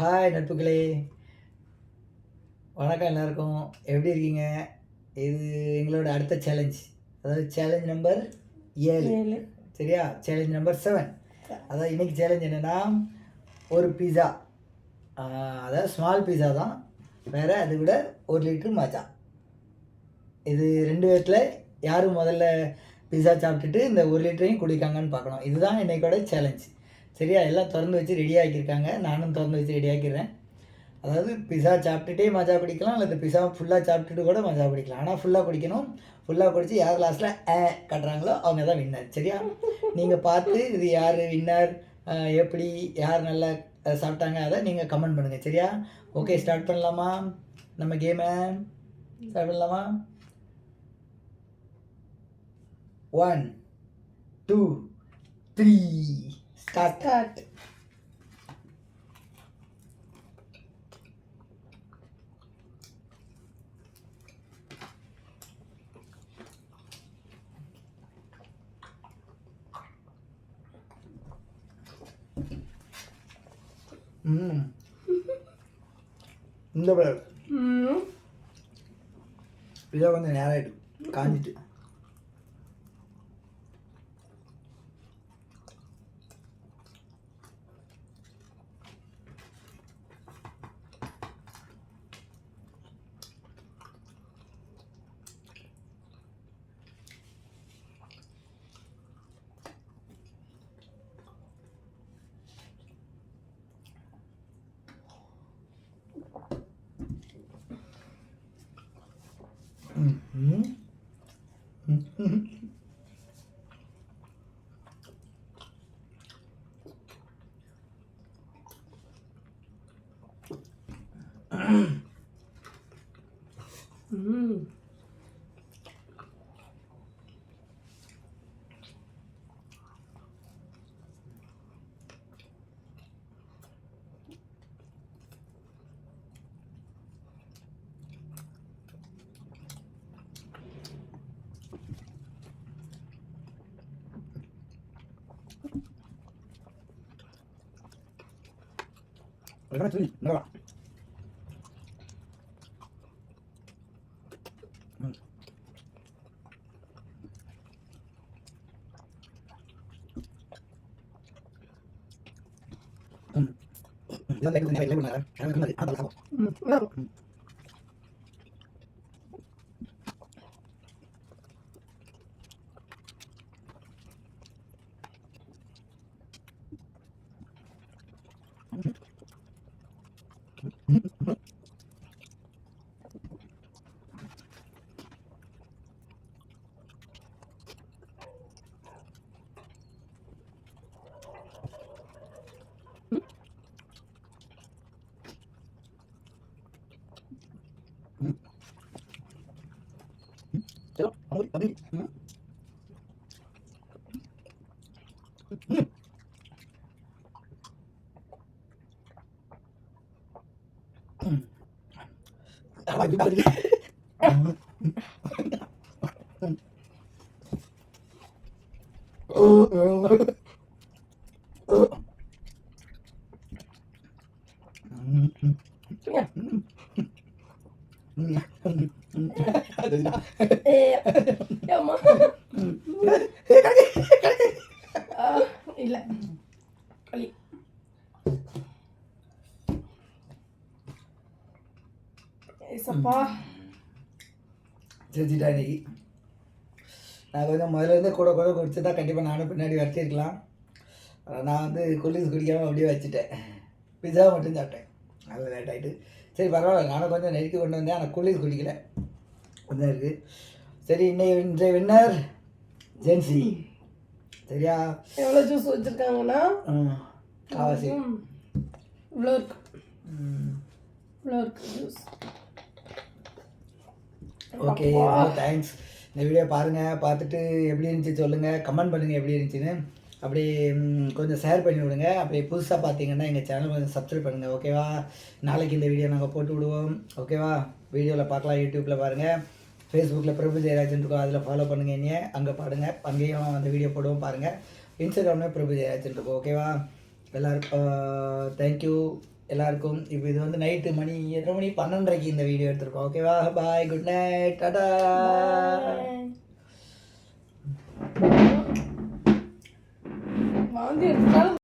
Hi நட்புகளே. வணக்கம் எல்லாருக்கும். எப்படி இருக்கீங்க? இது எங்களோட அடுத்த சேலஞ்ச் அதாவது சேலஞ்ச் நம்பர் ஏழு. சரியா? சேலஞ்ச் நம்பர் செவன் அதாவது இன்னைக்கு சேலஞ்ச் என்னென்னா ஒரு பீஸா அதாவது ஸ்மால் பீஸா தான். வேறு அதை விட ஒரு லிட்டர் மஜா இது ரெண்டு பேர்த்தில் யார் முதல்ல பீஸா சாப்பிட்டுட்டு இந்த ஒரு லிட்டரையும் குடிக்காங்கன்னு பார்க்கணும். இதுதான் இன்னைக்கோட சேலஞ்ச் சரியா எல்லாம் திறந்து வச்சு ரெடி ஆக்கியிருக்காங்க. நானும் திறந்து வச்சு ரெடி ஆக்கிடுறேன். அதாவது பிஸா சாப்பிட்டுட்டே மஜா குடிக்கலாம் அல்லது பிஸா ஃபுல்லாக சாப்பிட்டுட்டு கூட மஜா பிடிக்கலாம். ஆனால் ஃபுல்லாக குடிக்கணும் ஃபுல்லாக குடித்து யார் லாஸ்ட்டில் ஏ கட்டுறாங்களோ அவங்க தான் வின்னர் சரியா? நீங்கள் பார்த்து இது யார் வின்னர் எப்படி யார் நல்லா சாப்பிட்டாங்க அதை நீங்கள் கமெண்ட் பண்ணுங்கள் சரியா? ஓகே ஸ்டார்ட் பண்ணலாமா? நம்ம கேமை ஸ்டார்ட் பண்ணலாமா? ஒன் டூ த்ரீ സ്റ്റാർട്ട് എന്താ പറയുക ഇതാ വന്ന് നേരായിട്ട് കാഞ്ഞിട്ട്. うん。これから次、だから。Mm. tabi. Hmm. Hmm. Hmm. Ah, eh, இல்ல. களி ஏசப்பா செஞ்சுட்டா இன்னைக்கு. நான் கொஞ்சம் முதல்ல இருந்து கூட கூட குடிச்சு கண்டிப்பாக நானும் பின்னாடி வச்சிருக்கலாம். ஆனா நான் வந்து குளிஸ் குடிக்காமல் அப்படியே வச்சுட்டேன். பிஸா மட்டும் சாப்பிட்டேன். நல்ல லேட் ஆகிட்டு சரி பரவாயில்ல. நானும் கொஞ்சம் நெருக்கி கொண்டு வந்தேன். ஆனால் குளிஸ் குடிக்கல கொஞ்சம் இருக்குது சரி இன்னைக்கு இன்றைய வின்னர் ஜென்சி. சரியா? எவ்வளோ ஜூஸ் வச்சிருக்காங்கன்னா? காவாசி. இவ்வளோ இருக்கு. இவ்வளோ இருக்கு ஜூஸ் ஓகே தேங்க்ஸ் இந்த வீடியோ பாருங்கள் பார்த்துட்டு எப்படி இருந்துச்சு சொல்லுங்கள் கமெண்ட் பண்ணுங்கள் எப்படி இருந்துச்சுன்னு. அப்படி கொஞ்சம் ஷேர் பண்ணி விடுங்க. அப்படி புதுசாக பார்த்தீங்கன்னா எங்கள் சேனல் கொஞ்சம் சப்ஸ்கிரைப் பண்ணுங்கள் ஓகேவா நாளைக்கு இந்த வீடியோ நாங்கள் போட்டு விடுவோம் ஓகேவா வீடியோவில் பார்க்கலாம் யூடியூப்பில் பாருங்கள் ஃபேஸ்புக்கில் பிரபு ஜெயராஜன் இருக்கும் அதில் ஃபாலோ பண்ணுங்கள் என்னைய. அங்கே பாடுங்க. அங்கேயும் அந்த வீடியோ போடுவோம் பாருங்கள் இன்ஸ்டாகிராமில் பிரபு ஜெயராஜன் இருக்கும். ஓகேவா எல்லாருக்கும் தேங்க்யூ எல்லாருக்கும். இப்போ இது வந்து நைட்டு மணி எத்தனை மணி? பன்னெண்டரைக்கு இந்த வீடியோ எடுத்துருக்கோம். ஓகேவா பாய் குட் நைட் டாடா வாந்தி எடுத்தாலும்